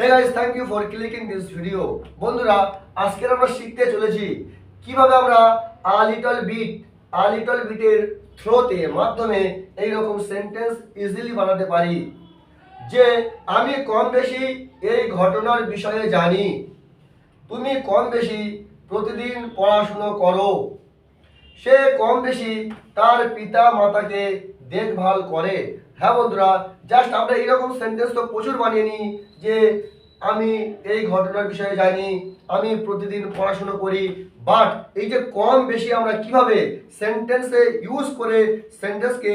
Hey guys thank you for clicking this video বন্ধুরা আজকে আমরা শিখতে চলেছি কীভাবে আমরা a little bit, a little বিটের থ্রোতে মাধ্যমে এই রকম সেন্টেন্স ইজিলি বানাতে পারি। যে আমি কম বেশি এই ঘটনার বিষয়ে জানি। তুমি কম বেশি প্রতিদিন পড়াশুনো করো। সে কম বেশি তার পিতা মাতাকে দেখভাল করে। হ্যাঁ বন্ধুরা জাস্ট আমরা এইরকম সেন্টেন্স তো প্রচুর বানিয়ে নিই যে, আমি এই ঘটনার বিষয়ে জানি আমি প্রতিদিন পড়াশুনো করি বাট এই যে কম বেশি আমরা কীভাবে সেন্টেন্সে ইউজ করে সেন্টেন্সকে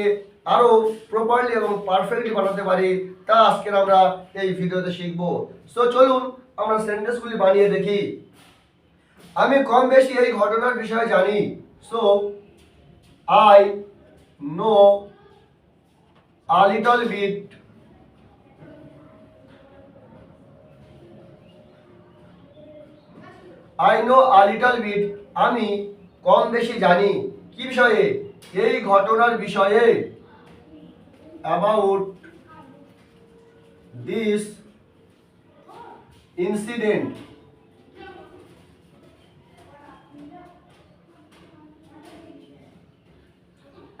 আরও প্রপারলি এবং পারফেক্টলি বানাতে পারি, তা আজকের আমরা এই ভিডিওতে শিখব। সো চলুন আমরা সেন্টেন্সগুলি বানিয়ে দেখি। আমি কম বেশি এই ঘটনার বিষয়ে জানি। So I know a little bit I know a little bit আমি কম বেশি জানি। কি বিষয়ে? এই ঘটনার বিষয়ে about this incident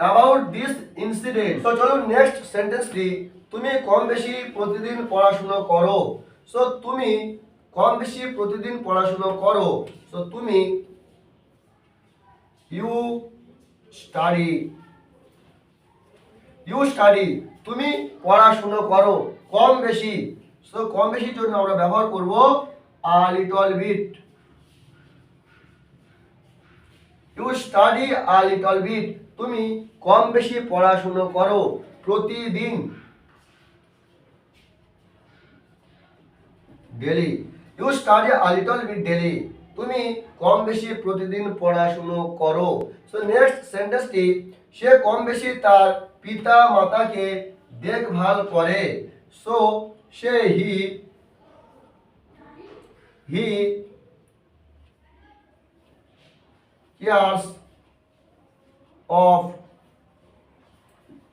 about this incident তো চলো নেক্সট সেন্টেন্সটি তুমি কম বেশি প্রতিদিন পড়াশুনো করো। সো তুমি কম বেশি প্রতিদিন পড়াশুনো করো। সো তুমি ইউ স্টাডি ইউ স্টাডি তুমি পড়াশুনো করো। কম বেশি। সো কম বেশির জন্য আমরা ব্যবহার করব a little bit you study a little bit তুমি কম বেশি পড়াশুনো করো প্রতিদিন। Daily. You study a little daily তুমি কম বেশি প্রতিদিন পড়াশুনো করো। সো নেক্সট সেন্টেন্সটি সে কম বেশি তার পিতা মাতাকে দেখভাল করে। So say he he cares of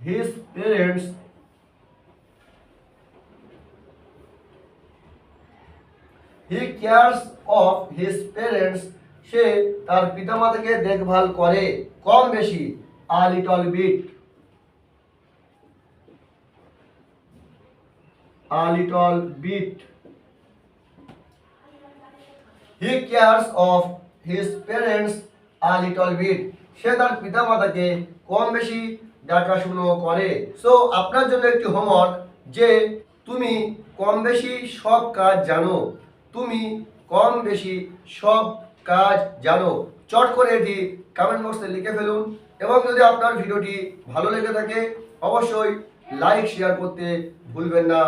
his parents. He cares of his parents. সে তার পিতামাতাকে দেখভাল করে, কম বেশি a little bit a little bit he cares of his parents a little bit সে তার পিতামাতাকে কম বেশি দেখাশুনো করে। সো আপনার জন্য একটি হোমওয়ার্ক যে তুমি কম বেশি সব কাজ জানো। তুমি কম বেশি সব কাজ জানো। চট করে এটি কমেন্ট বক্সে লিখে ফেলুন এবং যদি আপনার ভিডিওটি ভালো লেগে থাকে, অবশ্যই লাইক শেয়ার করতে ভুলবেন না।